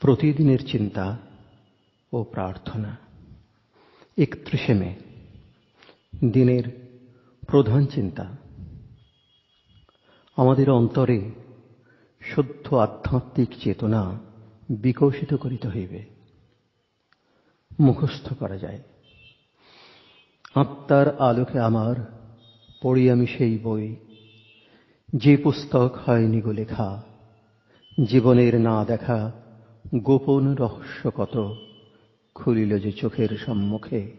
প্রতিদিনের চিন্তা ও প্রার্থনা। একত্রিশে মে, দিনের প্রধান চিন্তা। আমাদের অন্তরে শুদ্ধ আধ্যাত্মিক চেতনা বিকশিত করিতে হইবে। মুখস্থ করা যায়। আত্মার আলোকে আমার পড়ি আমি সেই বই। যে পুস্তক হয়নি গো লেখা, জীবনের না দেখা গোপন রহস্য কত খুলিল যে চোখের সম্মুখে?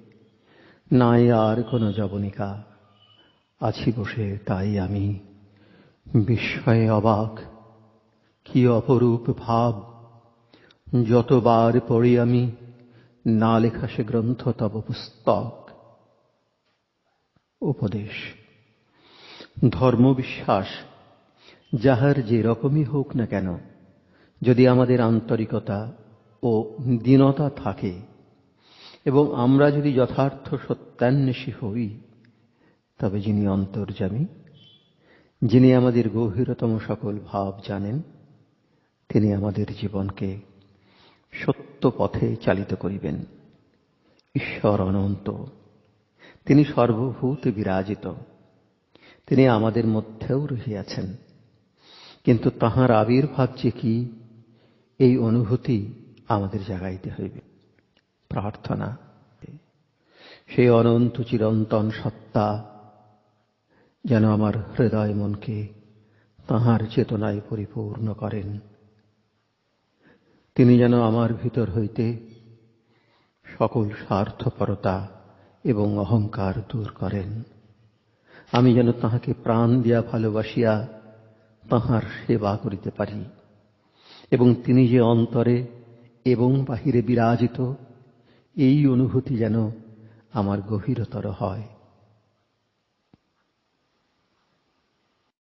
নাই আর কোনো জবনিকা আছি বসে, তাই আমি। বিস্ময়ে অবাক, কি অপরূপ ভাব। যতবার পড়ি আমি, না লেখা সে গ্রন্থ তব পুস্তক। উপদেশ, ধর্মবিশ্বাস, যাহার যে রকমই হোক না কেন যদি আমাদের আন্তরিকতা ও দীনতা থাকে এবং আমরা যদি যথার্থ সত্যান্বেষী হই, তবে যিনি অন্তর্যামী, যিনি আমাদের গভীরতম সকল ভাব জানেন, তিনি আমাদের জীবনকে সত্য পথে চালিত করিবেন। ঈশ্বর অনন্ত। তিনি সর্বভূত বিরাজিত। তিনি আমাদের মধ্যেও রহিয়াছেন। কিন্তু তাহার আবির্ভাব যে কি এই অনুভূতি আমাদের জাগাইতে হইবে। প্রার্থনা। সেই অনন্ত চিরন্তন সত্তা, যেন আমার হৃদয় মনকে তাহার চেতনায় পরিপূর্ণ করেন। তিনি যেন আমার ভিতর হইতে সকল স্বার্থপরতা এবং অহংকার দূর করেন। আমি যেন তাহাকে প্রাণ দিয়া ভালোবাসিয়া তাহার সেবা করিতে পারি। এবং তিনি যে অন্তরে এবং বাহিরে বিরাজিত এই অনুভূতি যেন আমার গভীরতর হয়।